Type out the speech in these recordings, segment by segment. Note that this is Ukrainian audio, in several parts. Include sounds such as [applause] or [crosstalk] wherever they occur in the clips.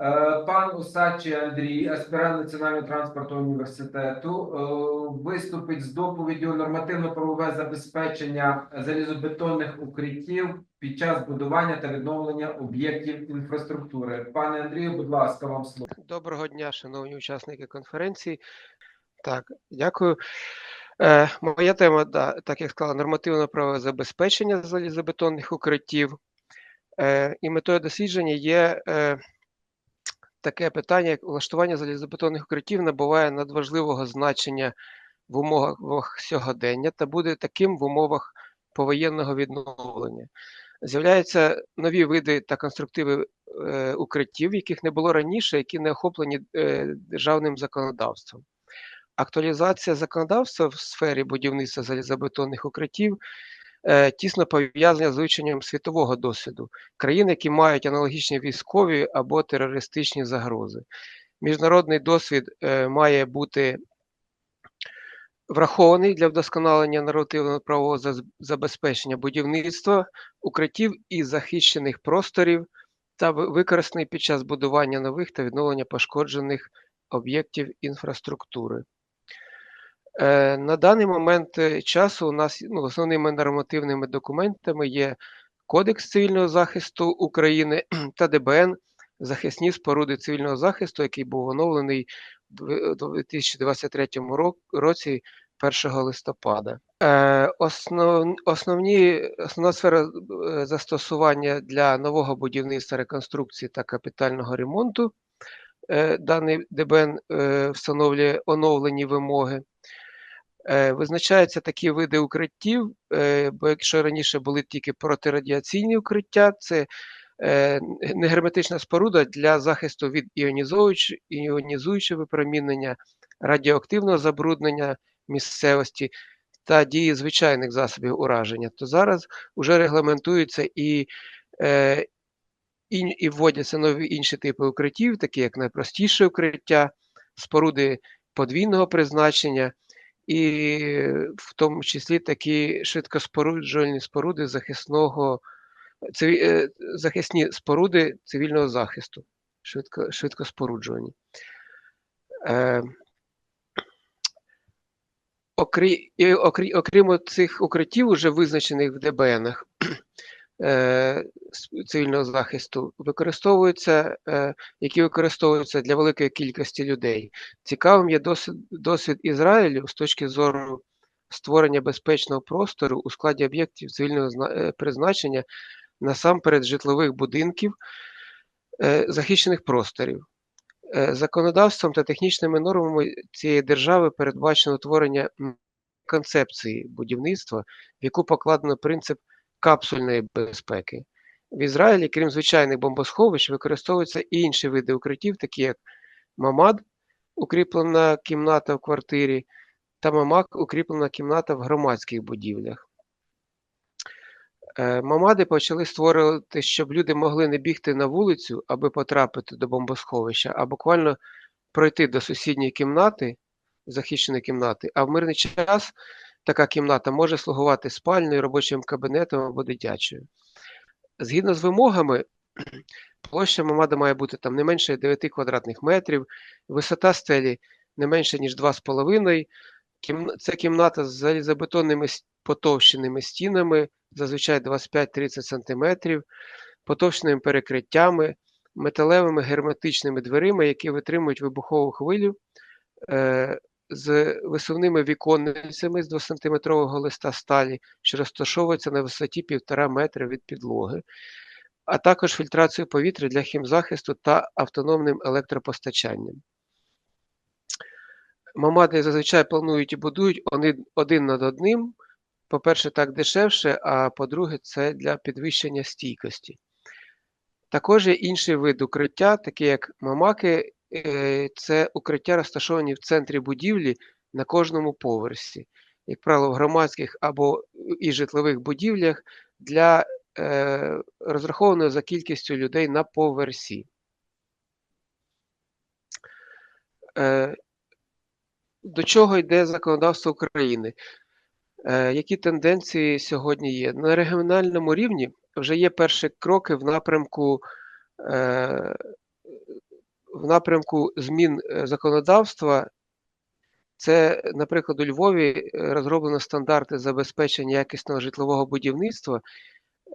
Е, Пан Усачі Андрій, аспірант Національного транспортного університету, е, виступить з доповіддю нормативно-правове забезпечення залізобетонних укриттів під час будування та відновлення об'єктів інфраструктури. Пане Андрію, будь ласка, вам слово. Доброго дня, шановні учасники конференції. Так, дякую. Е, моя тема, да, так як сказала, нормативне правове забезпечення залізобетонних укриттів. Е, і метою дослідження є е, таке питання, як влаштування залізобетонних укриттів набуває надважливого значення в умовах сьогодення та буде таким в умовах повоєнного відновлення. З'являються нові види та конструктиви е, укриттів, яких не було раніше, які не охоплені е, державним законодавством. Актуалізація законодавства в сфері будівництва залізобетонних укриттів тісно пов'язана з вивченням світового досвіду країн, які мають аналогічні військові або терористичні загрози. Міжнародний досвід е, має бути врахований для вдосконалення нормативного правового забезпечення будівництва укриттів і захищених просторів та використаний під час будування нових та відновлення пошкоджених об'єктів інфраструктури. Е, На даний момент е, часу у нас ну, основними нормативними документами є Кодекс цивільного захисту України [clears throat] та ДБН захисні споруди цивільного захисту, який був оновлений у 2023 році 1 листопада. Е, Основ, основні, основна сфера застосування для нового будівництва, реконструкції та капітального ремонту. Даний ДБН встановлює оновлені вимоги. Е, Визначаються такі види укриттів, е, бо якщо раніше були тільки протирадіаційні укриття, це е, негерметична споруда для захисту від іонізуючого, випромінення, радіоактивного забруднення місцевості та дії звичайних засобів ураження, то зараз вже регламентуються і, і, і вводяться нові інші типи укриттів, такі як найпростіше укриття, споруди подвійного призначення, і в тому числі такі швидкоспоруджувальні споруди захисного циві- е, захисні споруди цивільного захисту, швидко, швидкоспоруджувані. Е, окрі, окрі, окрім цих укриттів, уже визначених в ДБНах е, цивільного захисту, використовуються, е, які використовуються для великої кількості людей. Цікавим є досвід, досвід Ізраїлю з точки зору створення безпечного простору у складі об'єктів цивільного е, призначення насамперед житлових будинків, е, захищених просторів. Е, Законодавством та технічними нормами цієї держави передбачено утворення концепції будівництва, в яку покладено принцип капсульної безпеки. В Ізраїлі, крім звичайних бомбосховищ, використовуються і інші види укриттів, такі як мамад, укріплена кімната в квартирі, та мамак, укріплена кімната в громадських будівлях. Е, Мамади почали створювати, щоб люди могли не бігти на вулицю, аби потрапити до бомбосховища, а буквально пройти до сусідньої кімнати, захищеної кімнати, а в мирний час така кімната може слугувати спальною, робочим кабінетом або дитячою. Згідно з вимогами, [clears throat] площа мамади має бути там не менше 9 квадратних метрів, висота стелі не менше, ніж 2,5. Це кімната з залізобетонними потовщеними стінами, зазвичай 25-30 см, потовщеними перекриттями, металевими герметичними дверима, які витримують вибухову хвилю, е, з висувними віконницями з 2-сантиметрового листа сталі, що розташовуються на висоті 1,5 метра від підлоги, а також фільтрацію повітря для хімзахисту та автономним електропостачанням. Мамади зазвичай планують і будують один, над одним. По-перше, так дешевше, а по-друге, це для підвищення стійкості. Також є інший вид укриття, такі як мамаки, це укриття розташовані в центрі будівлі на кожному поверсі, як правило, в громадських або і житлових будівлях для е, розрахованої за кількістю людей на поверсі. Е, до чого йде законодавство України? Е, Які тенденції сьогодні є? На регіональному рівні вже є перші кроки в напрямку е, в напрямку змін е, законодавства. Це, наприклад, у Львові е, розроблено стандарти забезпечення якісного житлового будівництва,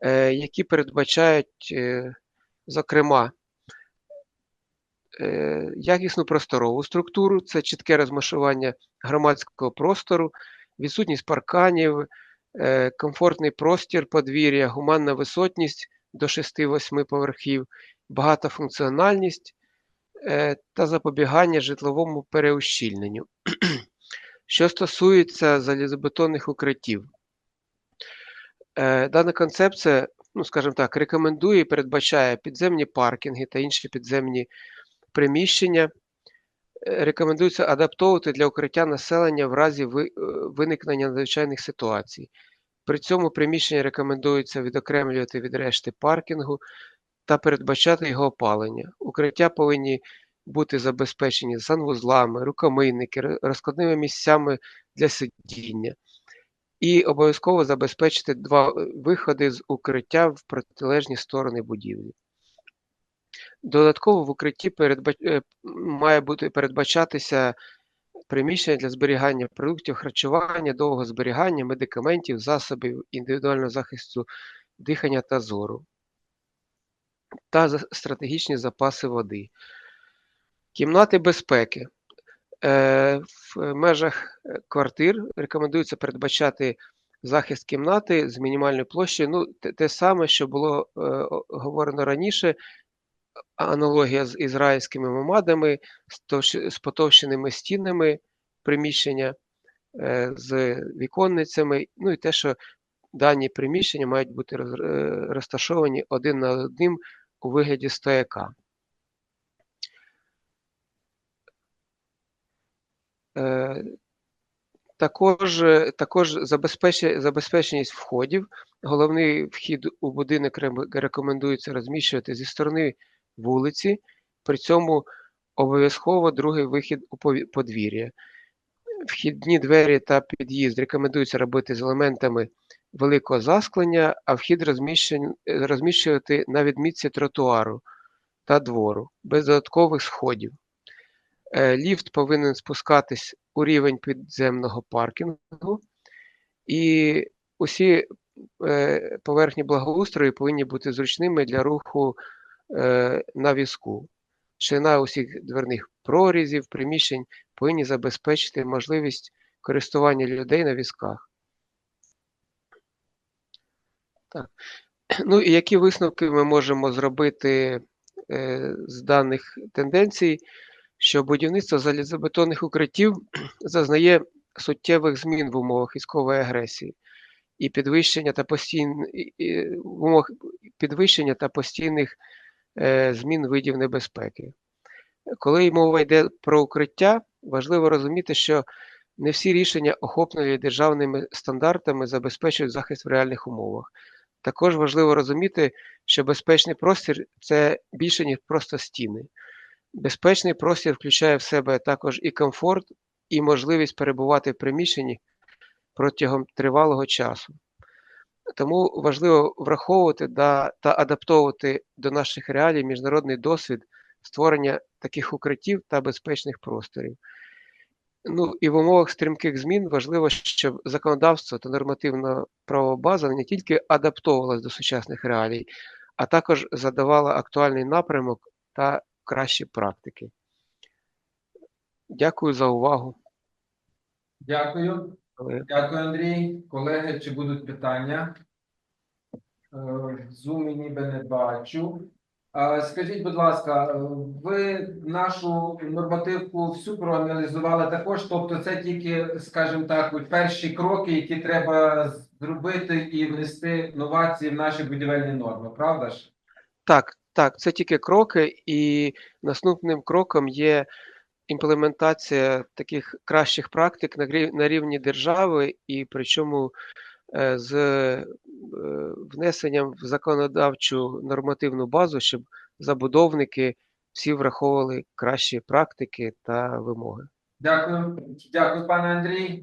е, які передбачають, зокрема, якісну просторову структуру, це чітке розмашування громадського простору, відсутність парканів, комфортний простір подвір'я, гуманна висотність до 6-8 поверхів, багатофункціональність та запобігання житловому переущільненню. [clears throat] Що стосується залізобетонних укриттів, е, дана концепція, ну скажімо так, рекомендує і передбачає підземні паркінги та інші підземні приміщення. Е, Рекомендується адаптовувати для укриття населення в разі е, виникнення надзвичайних ситуацій. При цьому приміщення рекомендується відокремлювати від решти паркінгу та передбачати його опалення. Укриття повинні бути забезпечені санвузлами, рукомийники, розкладними місцями для сидіння. І обов'язково забезпечити два е, виходи з укриття в протилежні сторони будівлі. Додатково в укритті передба... е, має бути передбачатися приміщення для зберігання продуктів харчування, довгого зберігання, медикаментів, засобів індивідуального захисту дихання та зору та стратегічні запаси води. Кімнати безпеки. Е, В межах е, квартир рекомендується передбачати захист кімнати з мінімальною площею. Ну, те, саме, що було е, говорено раніше, аналогія з ізраїльськими мамадами, з, товщ- з потовщеними стінами приміщення, з віконницями, ну і те, що дані приміщення мають бути роз- розташовані один над одним у вигляді стояка. Е, Також, також забезпече- забезпеченість входів. Головний вхід у будинок рекомендується розміщувати зі сторони вулиці, при цьому обов'язково другий вихід у подвір'я. Вхідні двері та під'їзд рекомендується робити з елементами великого засклення, а вхід розміщувати на відмітці тротуару та двору, без додаткових сходів. Е, Ліфт повинен спускатись у рівень підземного паркінгу, і усі е, поверхні благоустрою повинні бути зручними для руху е, на візку. Ширина усіх дверних прорізів, приміщень повинні забезпечити можливість користування людей на візках. Так. [clears throat] Ну і які висновки ми можемо зробити е, з даних тенденцій? що будівництво залізобетонних укриттів [clears throat] зазнає суттєвих змін в умовах військової агресії і підвищення та постійн... і- підвищення та постійних е, змін видів небезпеки. Коли мова йде про укриття, важливо розуміти, що не всі рішення, охоплені державними стандартами, забезпечують захист в реальних умовах. Також важливо розуміти, що безпечний простір це більше, ніж просто стіни. Безпечний простір включає в себе також і комфорт, і можливість перебувати в приміщенні протягом тривалого часу. Тому важливо враховувати та адаптовувати до наших реалій міжнародний досвід створення таких укриттів та безпечних просторів. Ну і в умовах стрімких змін важливо, щоб законодавство та нормативна правова база не тільки адаптовувалась до сучасних реалій, а також задавала актуальний напрямок та кращі практики. Дякую за увагу. Дякую. Дякую, Андрій. Колеги, чи будуть питання? Е, В Zoom ніби не бачу. Скажіть, будь ласка, е, ви нашу нормативку всю проаналізували також, тобто це тільки, скажімо так, перші кроки, які треба зробити і внести новації в наші будівельні норми, правда ж? Так, так, це тільки кроки, і наступним кроком є імплементація таких кращих практик на рівні держави, і причому з е, внесенням в законодавчу нормативну базу, щоб забудовники всі враховували кращі практики та вимоги. Дякую. Дякую, пане Андрій.